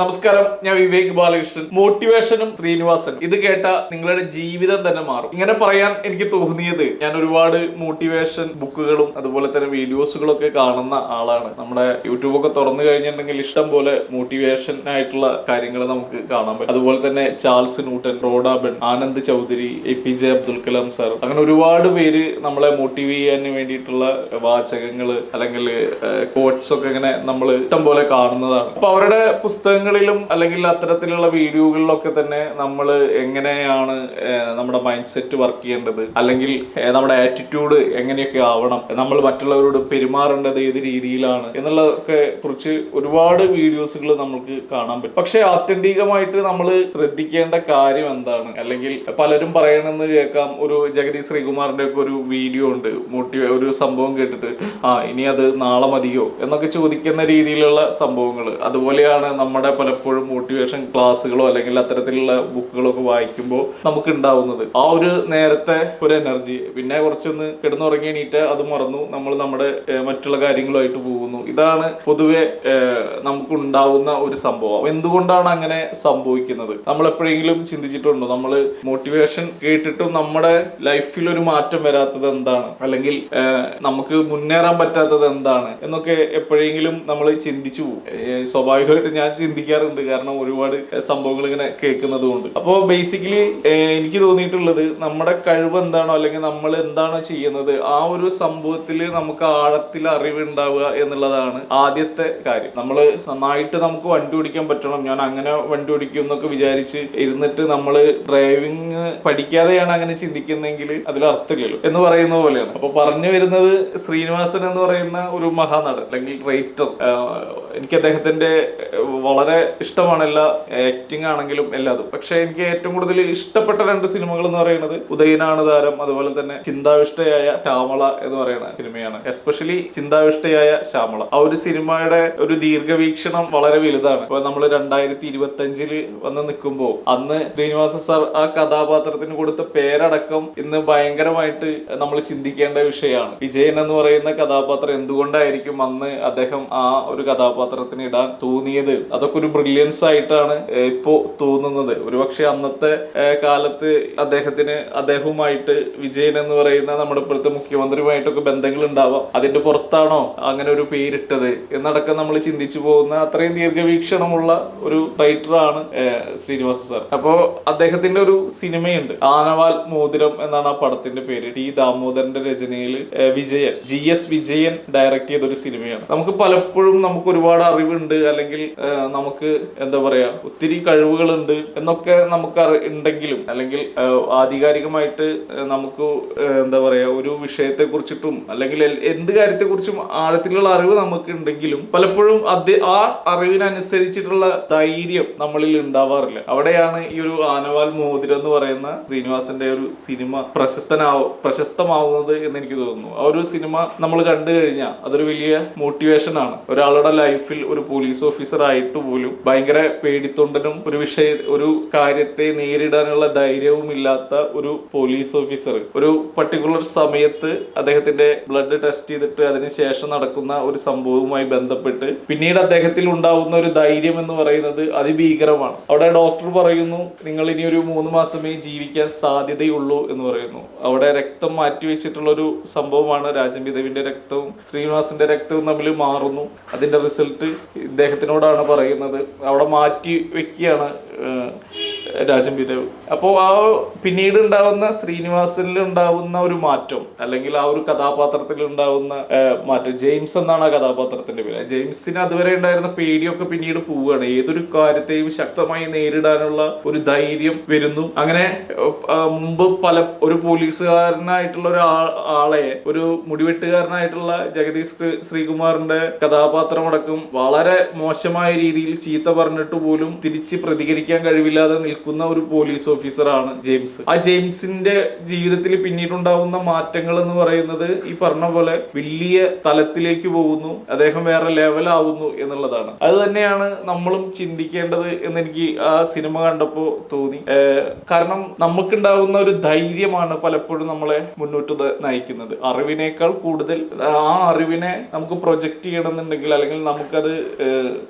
നമസ്കാരം ഞാൻ വിവേക് ബാലകൃഷ്ണൻ. മോട്ടിവേഷനും ശ്രീനിവാസനും. ഇത് കേട്ട നിങ്ങളുടെ ജീവിതം തന്നെ മാറും. ഇങ്ങനെ പറയാൻ എനിക്ക് തോന്നിയത് ഞാൻ ഒരുപാട് മോട്ടിവേഷൻ ബുക്കുകളും അതുപോലെ തന്നെ വീഡിയോസുകളും ഒക്കെ കാണുന്ന ആളാണ്. നമ്മുടെ യൂട്യൂബ് ഒക്കെ തുറന്നു കഴിഞ്ഞിട്ടുണ്ടെങ്കിൽ ഇഷ്ടം പോലെ മോട്ടിവേഷൻ ആയിട്ടുള്ള കാര്യങ്ങൾ നമുക്ക് കാണാൻ പറ്റും. അതുപോലെ തന്നെ Charles Newton റോഡാബൻ Anand Chaudhary A P J Abdul Kalam sir. അങ്ങനെ ഒരുപാട് പേര് നമ്മളെ മോട്ടിവേറ്റ് ചെയ്യാൻ വേണ്ടിയിട്ടുള്ള വാചകങ്ങൾ അല്ലെങ്കിൽ കോട്ട്സ് ഒക്കെ ഇങ്ങനെ നമ്മൾ ഇഷ്ടം പോലെ കാണുന്നതാണ്. അപ്പൊ അവരുടെ പുസ്തകങ്ങളിലും അല്ലെങ്കിൽ അത്തരത്തിലുള്ള വീഡിയോകളിലൊക്കെ തന്നെ നമ്മൾ എങ്ങനെയാണ് നമ്മുടെ മൈൻഡ് സെറ്റ് വർക്ക് ചെയ്യേണ്ടത്? അല്ലെങ്കിൽ നമ്മുടെ ആറ്റിറ്റ്യൂഡ് എങ്ങനെയൊക്കെ ആവണം? നമ്മൾ മറ്റുള്ളവരോട് പെരുമാറേണ്ടത് ഏത് രീതിയിലാണ്? എന്നുള്ളതൊക്കെ കുറിച്ച് ഒരുപാട് വീഡിയോസുകൾ നമുക്ക് കാണാൻ പറ്റും. പക്ഷെ ആത്യന്തികമായിട്ട് നമ്മൾ ശ്രദ്ധിക്കേണ്ട കാര്യം എന്താണ്? അല്ലെങ്കിൽ പലരും പറയണമെന്ന് കേൾക്കാം ഒരു ജഗതി ശ്രീകുമാറിന്റെ ഒക്കെ ഒരു വീഡിയോ ഉണ്ട് മോട്ടിവേ ഒരു സംഭവം കേട്ടിട്ട് ആ ഇനി അത് നാളെ മതിയോ? എന്നൊക്കെ ചോദിക്കുന്ന രീതിയിലുള്ള സംഭവങ്ങൾ അതുപോലെയാണ് നമ്മുടെ പലപ്പോഴും മോട്ടിവേഷൻ ക്ലാസ്സുകളോ അല്ലെങ്കിൽ അത്തരത്തിലുള്ള ബുക്കുകളോ ഒക്കെ വായിക്കുമ്പോൾ നമുക്ക് ഉണ്ടാവുന്നത് ആ ഒരു നേരത്തെ ഒരു എനർജി പിന്നെ കുറച്ചൊന്ന് കിടന്നുറങ്ങി എണീറ്റ് അത് മറന്നു. നമ്മൾ നമ്മുടെ മറ്റുള്ള കാര്യങ്ങളുമായിട്ട് പോകുന്നു. ഇതാണ് പൊതുവെ നമുക്ക് ഉണ്ടാവുന്ന ഒരു സംഭവം. എന്തുകൊണ്ടാണ് അങ്ങനെ സംഭവിക്കുന്നത്? നമ്മൾ എപ്പോഴെങ്കിലും ചിന്തിച്ചിട്ടുണ്ടോ? നമ്മൾ മോട്ടിവേഷൻ കേട്ടിട്ടും നമ്മുടെ ലൈഫിൽ ഒരു മാറ്റം വരാത്തത് എന്താണ്? അല്ലെങ്കിൽ നമുക്ക് മുന്നേറാൻ പറ്റാത്തത് എന്താണ്? എന്നൊക്കെ എപ്പോഴെങ്കിലും നമ്മൾ ചിന്തിച്ചു പോകും. സ്വാഭാവികമായിട്ട് ഞാൻ ചിന്തിക്കാറുണ്ട് കാരണം ഒരുപാട് സംഭവങ്ങൾ ഇങ്ങനെ കേൾക്കുന്നത് കൊണ്ട് അപ്പോൾ ബേസിക്കലി എനിക്ക് തോന്നിയിട്ടുള്ളത് നമ്മുടെ കഴിവ് എന്താണോ അല്ലെങ്കിൽ നമ്മൾ എന്താണോ ചെയ്യുന്നത് ആ ഒരു സംഭവത്തിൽ നമുക്ക് ആഴത്തിൽ അറിവുണ്ടാവുക എന്നുള്ളതാണ് ആദ്യത്തെ കാര്യം. നമ്മൾ നന്നായിട്ട് നമുക്ക് വണ്ടി ഓടിക്കാൻ പറ്റണം. ഞാൻ അങ്ങനെ വണ്ടി ഓടിക്കും എന്നൊക്കെ വിചാരിച്ച് ഇരുന്നിട്ട് നമ്മൾ ഡ്രൈവിംഗ് പഠിക്കാതെയാണ് അങ്ങനെ ചിന്തിക്കുന്നെങ്കിൽ അതിൽ അർത്ഥമില്ലല്ലോ. എന്ന് പറയുന്ന പോലെയാണ്. അപ്പൊ പറഞ്ഞു വരുന്നത് ശ്രീനിവാസൻ എന്ന് പറയുന്ന ഒരു മഹാനടൻ അല്ലെങ്കിൽ റൈറ്റർ എനിക്ക് അദ്ദേഹത്തിന്റെ ഏഹ്, വളരെ ഇഷ്ടമാണ് എല്ലാ ആക്ടിങ് ആണെങ്കിലും എല്ലാതും. പക്ഷെ എനിക്ക് ഏറ്റവും കൂടുതൽ ഇഷ്ടപ്പെട്ട രണ്ട് സിനിമകൾ എന്ന് പറയുന്നത് ഉദയനാണ് താരം അതുപോലെ തന്നെ ചിന്താവിഷ്ടയായ ശ്യാമള എന്ന് പറയുന്ന സിനിമയാണ്. എസ്പെഷ്യലി ചിന്താവിഷ്ടയായ ശ്യാമള. ആ ഒരു സിനിമയുടെ ഒരു ദീർഘവീക്ഷണം വളരെ വലുതാണ്. ഇപ്പൊ നമ്മൾ രണ്ടായിരത്തി ഇരുപത്തി അഞ്ചിൽ വന്ന് നിൽക്കുമ്പോൾ അന്ന് ശ്രീനിവാസ സാർ ആ കഥാപാത്രത്തിന് കൊടുത്ത പേരടക്കം ഇന്ന് ഭയങ്കരമായിട്ട് നമ്മൾ ചിന്തിക്കേണ്ട വിഷയമാണ്. വിജയൻ എന്ന് പറയുന്ന കഥാപാത്രം എന്തുകൊണ്ടായിരിക്കും അന്ന് അദ്ദേഹം ആ ഒരു കഥാപാത്രത്തിന് ഇടാൻ തോന്നിയത് അതൊക്കെ ഒരു ബ്രില്യൻസ് ആയിട്ടാണ് ഇപ്പോ തോന്നുന്നത്. ഒരുപക്ഷെ അന്നത്തെ കാലത്ത് അദ്ദേഹത്തിന് അദ്ദേഹവുമായിട്ട് വിജയൻ എന്ന് പറയുന്ന നമ്മുടെ ഇപ്പോഴത്തെ മുഖ്യമന്ത്രിയുമായിട്ടൊക്കെ ബന്ധങ്ങൾ ഉണ്ടാവാം അതിന്റെ പുറത്താണോ അങ്ങനെ ഒരു പേരിട്ടത് എന്നടക്കം നമ്മൾ ചിന്തിച്ചു പോകുന്ന അത്രയും ദീർഘവീക്ഷണമുള്ള ഒരു റൈറ്ററാണ് ശ്രീനിവാസ സർ. അപ്പോ അദ്ദേഹത്തിന്റെ ഒരു സിനിമയുണ്ട് ആനവാൽ മോതിരം എന്നാണ് ആ പടത്തിന്റെ പേര്. ടി ദാമോദരന്റെ രചനയിൽ Vijayan G S Vijayan direct ചെയ്ത ഒരു സിനിമയാണ്. നമുക്ക് പലപ്പോഴും നമുക്ക് ഒരുപാട് അറിവുണ്ട് അല്ലെങ്കിൽ ഏഹ്, നമുക്ക് എന്താ പറയാ ഒത്തിരി കഴിവുകളുണ്ട് എന്നൊക്കെ നമുക്ക് ഉണ്ടെങ്കിലും അല്ലെങ്കിൽ ആധികാരികമായിട്ട് നമുക്ക് എന്താ പറയാ ഒരു വിഷയത്തെ കുറിച്ചിട്ടും അല്ലെങ്കിൽ എന്ത് കാര്യത്തെ കുറിച്ചും ആഴത്തിലുള്ള അറിവ് നമുക്ക് ഉണ്ടെങ്കിലും പലപ്പോഴും അത് ആ അറിവിനനുസരിച്ചിട്ടുള്ള ധൈര്യം നമ്മളിൽ ഉണ്ടാവാറില്ല. അവിടെയാണ് ഈ ഒരു ആനവാൽ മോതിരം എന്ന് പറയുന്ന ശ്രീനിവാസന്റെ ഒരു സിനിമ പ്രശസ്തനാവ പ്രശസ്തമാവുന്നത് എന്ന് എനിക്ക് തോന്നുന്നു. ആ ഒരു സിനിമ നമ്മൾ കണ്ടു കഴിഞ്ഞാൽ അതൊരു വലിയ മോട്ടിവേഷൻ ആണ്. ഒരാളുടെ ലൈഫിൽ ഒരു പോലീസ് ഓഫീസർ ആയിട്ട് പോലും ഭയങ്കര പേടിത്തൊണ്ടനും ഒരു വിഷയ ഒരു കാര്യത്തെ നേരിടാനുള്ള ധൈര്യവും ഇല്ലാത്ത ഒരു പോലീസ് ഓഫീസർ ഒരു പർട്ടിക്കുലർ സമയത്ത് അദ്ദേഹത്തിന്റെ ബ്ലഡ് ടെസ്റ്റ് ചെയ്തിട്ട് അതിനുശേഷം നടക്കുന്ന ഒരു സംഭവവുമായി ബന്ധപ്പെട്ട് പിന്നീട് അദ്ദേഹത്തിൽ ഉണ്ടാവുന്ന ഒരു ധൈര്യം എന്ന് പറയുന്നത് അതിഭീകരമാണ്. അവിടെ ഡോക്ടർ പറയുന്നു നിങ്ങൾ ഇനി ഒരു മൂന്ന് മാസമേ ജീവിക്കാൻ സാധ്യതയുള്ളൂ എന്ന് പറയുന്നു. അവിടെ രക്തം മാറ്റിവെച്ചിട്ടുള്ള ഒരു സംഭവമാണ് രാജംബിദേവിന്റെ രക്തവും ശ്രീനിവാസിന്റെ രക്തവും തമ്മിൽ മാറുന്നു. അതിന്റെ റിസൾട്ട് ഇദ്ദേഹത്തിനോടാണ് പറയുന്നത് അവിടെ മാറ്റി വെക്കുകയാണ് ഏഹ്, പിതാവ് അപ്പോൾ ആ പിന്നീട് ഉണ്ടാവുന്ന ശ്രീനിവാസനിൽ ഉണ്ടാവുന്ന ഒരു മാറ്റം അല്ലെങ്കിൽ ആ ഒരു കഥാപാത്രത്തിൽ ഉണ്ടാവുന്ന മാറ്റം. ജെയിംസ് എന്നാണ് ആ കഥാപാത്രത്തിന്റെ പേര്. ജെയിംസിന് അതുവരെ ഉണ്ടായിരുന്ന പേടിയൊക്കെ പിന്നീട് പോവുകയാണ്. ഏതൊരു കാര്യത്തെയും ശക്തമായി നേരിടാനുള്ള ഒരു ധൈര്യം വരുന്നു. അങ്ങനെ മുമ്പ് പല ഒരു പോലീസുകാരനായിട്ടുള്ള ഒരു ആളെ ഒരു മുടിവെട്ടുകാരനായിട്ടുള്ള ജഗദീഷ് ശ്രീകുമാറിന്റെ കഥാപാത്രമടക്കം വളരെ മോശമായ രീതിയിൽ ചീത്ത പറഞ്ഞിട്ട് പോലും തിരിച്ച് പ്രതികരിക്കാൻ കഴിവില്ലാതെ നിൽക്കുന്ന നിൽക്കുന്ന ഒരു പോലീസ് ഓഫീസറാണ് ജെയിംസ്. ആ ജെയിംസിന്റെ ജീവിതത്തിൽ പിന്നീടുണ്ടാവുന്ന മാറ്റങ്ങൾ എന്ന് പറയുന്നത് ഈ പറഞ്ഞ പോലെ വലിയ തലത്തിലേക്ക് പോകുന്നു അദ്ദേഹം വേറെ ലെവലാവുന്നു എന്നുള്ളതാണ്. അത് തന്നെയാണ് നമ്മളും ചിന്തിക്കേണ്ടത് എന്ന് എനിക്ക് ആ സിനിമ കണ്ടപ്പോൾ തോന്നി. കാരണം നമുക്കുണ്ടാവുന്ന ഒരു ധൈര്യമാണ് പലപ്പോഴും നമ്മളെ മുന്നോട്ട് നയിക്കുന്നത്. അറിവിനേക്കാൾ കൂടുതൽ ആ അറിവിനെ നമുക്ക് പ്രൊജക്റ്റ് ചെയ്യണമെന്നുണ്ടെങ്കിൽ അല്ലെങ്കിൽ നമുക്കത്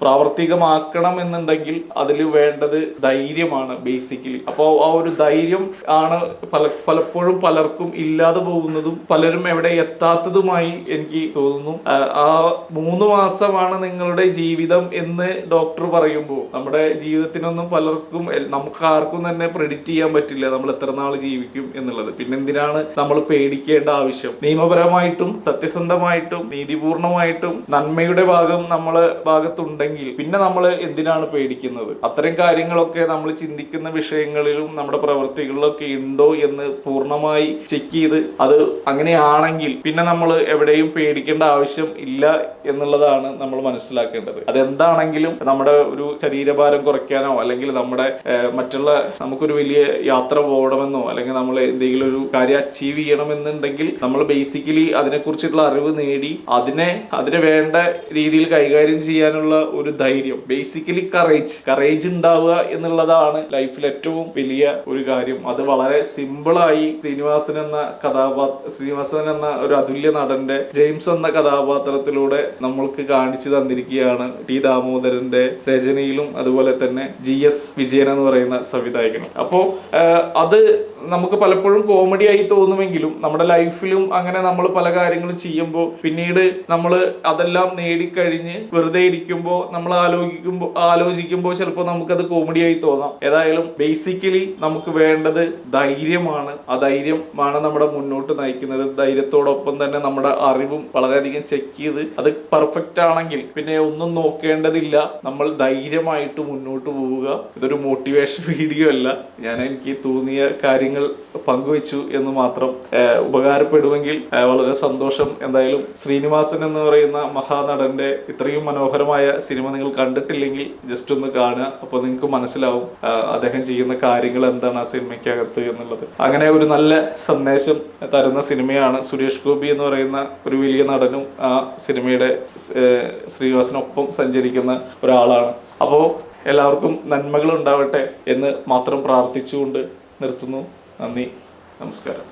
പ്രാവർത്തികമാക്കണം എന്നുണ്ടെങ്കിൽ അതിൽ വേണ്ടത് ധൈര്യമാണ്. ബേസിക്കലി അപ്പോൾ ആ ഒരു ധൈര്യം ആണ് പല പലപ്പോഴും പലർക്കും ഇല്ലാതെ പോകുന്നതും പലരും എവിടെ എത്താത്തതുമായി എനിക്ക് തോന്നുന്നു. ആ, മൂന്ന് മാസമാണ് നിങ്ങളുടെ ജീവിതം എന്ന് ഡോക്ടർ പറയുമ്പോൾ. നമ്മുടെ ജീവിതത്തിനൊന്നും പലർക്കും നമുക്ക് ആർക്കും തന്നെ പ്രെഡിക്റ്റ് ചെയ്യാൻ പറ്റില്ല നമ്മൾ എത്ര നാൾ ജീവിക്കും എന്നുള്ളത്. പിന്നെ എന്തിനാണ് നമ്മൾ പേടിക്കേണ്ട ആവശ്യം? നിയമപരമായിട്ടും സത്യസന്ധമായിട്ടും നീതിപൂർണമായിട്ടും നന്മയുടെ ഭാഗം നമ്മളെ ഭാഗത്തുണ്ടെങ്കിൽ പിന്നെ നമ്മൾ എന്തിനാണ് പേടിക്കുന്നത്? അത്തരം കാര്യങ്ങളൊക്കെ നമ്മൾ ചിന്തിക്കുന്ന വിഷയങ്ങളിലും നമ്മുടെ പ്രവൃത്തികളിലൊക്കെ ഉണ്ടോ എന്ന് പൂർണമായി ചെക്ക് ചെയ്ത് അത് അങ്ങനെയാണെങ്കിൽ പിന്നെ നമ്മൾ എവിടെയും പേടിക്കേണ്ട ആവശ്യം ഇല്ല എന്നുള്ളതാണ് നമ്മൾ മനസ്സിലാക്കേണ്ടത്. അതെന്താണെങ്കിലും നമ്മുടെ ഒരു ശരീരഭാരം കുറയ്ക്കാനോ അല്ലെങ്കിൽ നമ്മുടെ മറ്റുള്ള നമുക്കൊരു വലിയ യാത്ര പോകണമെന്നോ അല്ലെങ്കിൽ നമ്മൾ എന്തെങ്കിലും ഒരു കാര്യം അച്ചീവ് ചെയ്യണമെന്നുണ്ടെങ്കിൽ നമ്മൾ ബേസിക്കലി അതിനെക്കുറിച്ചുള്ള അറിവ് നേടി അതിനെ അതിന് വേണ്ട രീതിയിൽ കൈകാര്യം ചെയ്യാനുള്ള ഒരു ധൈര്യം. ബേസിക്കലി കറേജ് കറേജ് ഉണ്ടാവുക എന്നുള്ളതാണ് ലൈഫിൽ ഏറ്റവും വലിയ ഒരു കാര്യം. അത് വളരെ സിമ്പിളായി ശ്രീനിവാസൻ എന്ന കഥാപാത്ര ശ്രീനിവാസൻ എന്ന ഒരു അതുല്യ നടന്റെ ജെയിംസ് എന്ന കഥാപാത്രത്തിലൂടെ നമ്മൾക്ക് കാണിച്ചു തന്നിരിക്കുകയാണ് ടി ദാമോദരന്റെ രചനയിലും അതുപോലെ തന്നെ ജി എസ് വിജയൻ എന്ന് പറയുന്ന സംവിധായകനും. അപ്പോൾ അത് നമുക്ക് പലപ്പോഴും കോമഡി ആയി തോന്നുമെങ്കിലും നമ്മുടെ ലൈഫിലും അങ്ങനെ നമ്മൾ പല കാര്യങ്ങളും ചെയ്യുമ്പോൾ പിന്നീട് നമ്മൾ അതെല്ലാം നേടിക്കഴിഞ്ഞ് വെറുതെ ഇരിക്കുമ്പോൾ നമ്മൾ ആലോചിക്കുമ്പോൾ ആലോചിക്കുമ്പോൾ ചിലപ്പോൾ നമുക്കത് കോമഡി ആയി തോന്നാം. ഏതായാലും ബേസിക്കലി നമുക്ക് വേണ്ടത് ധൈര്യമാണ്. ആ ധൈര്യമാണ് നമ്മുടെ മുന്നോട്ട് നയിക്കുന്നത്. ധൈര്യത്തോടൊപ്പം തന്നെ നമ്മുടെ അറിവും വളരെയധികം ചെക്ക് ചെയ്ത് അത് പെർഫെക്റ്റ് ആണെങ്കിൽ പിന്നെ ഒന്നും നോക്കേണ്ടതില്ല. നമ്മൾ ധൈര്യമായിട്ട് മുന്നോട്ട് പോവുക. ഇതൊരു മോട്ടിവേഷൻ വീഡിയോ അല്ല. ഞാൻ എനിക്ക് തോന്നിയ കാര്യങ്ങൾ പങ്കുവെച്ചു എന്ന് മാത്രം ഉപകാരപ്പെടുമെങ്കിൽ വളരെ സന്തോഷം. എന്തായാലും ശ്രീനിവാസൻ എന്ന് പറയുന്ന മഹാനടന്റെ ഇത്രയും മനോഹരമായ സിനിമ നിങ്ങൾ കണ്ടിട്ടില്ലെങ്കിൽ ജസ്റ്റ് ഒന്ന് കാണുക. അപ്പോൾ നിങ്ങൾക്ക് മനസ്സിലാവും അദ്ദേഹം ചെയ്യുന്ന കാര്യങ്ങൾ എന്താണ് ആ സിനിമയ്ക്കകത്ത് എന്നുള്ളത്. അങ്ങനെ ഒരു നല്ല സന്ദേശം തരുന്ന സിനിമയാണ് സുരേഷ് ഗോപി എന്ന് പറയുന്ന ഒരു വലിയ നടനും ആ സിനിമയുടെ ശ്രീനിവാസിനൊപ്പം സഞ്ചരിക്കുന്ന ഒരാളാണ്. അപ്പോൾ എല്ലാവർക്കും നന്മകൾ ഉണ്ടാവട്ടെ എന്ന് മാത്രം പ്രാർത്ഥിച്ചുകൊണ്ട് നിർത്തുന്നു. നന്ദി. നമസ്കാരം.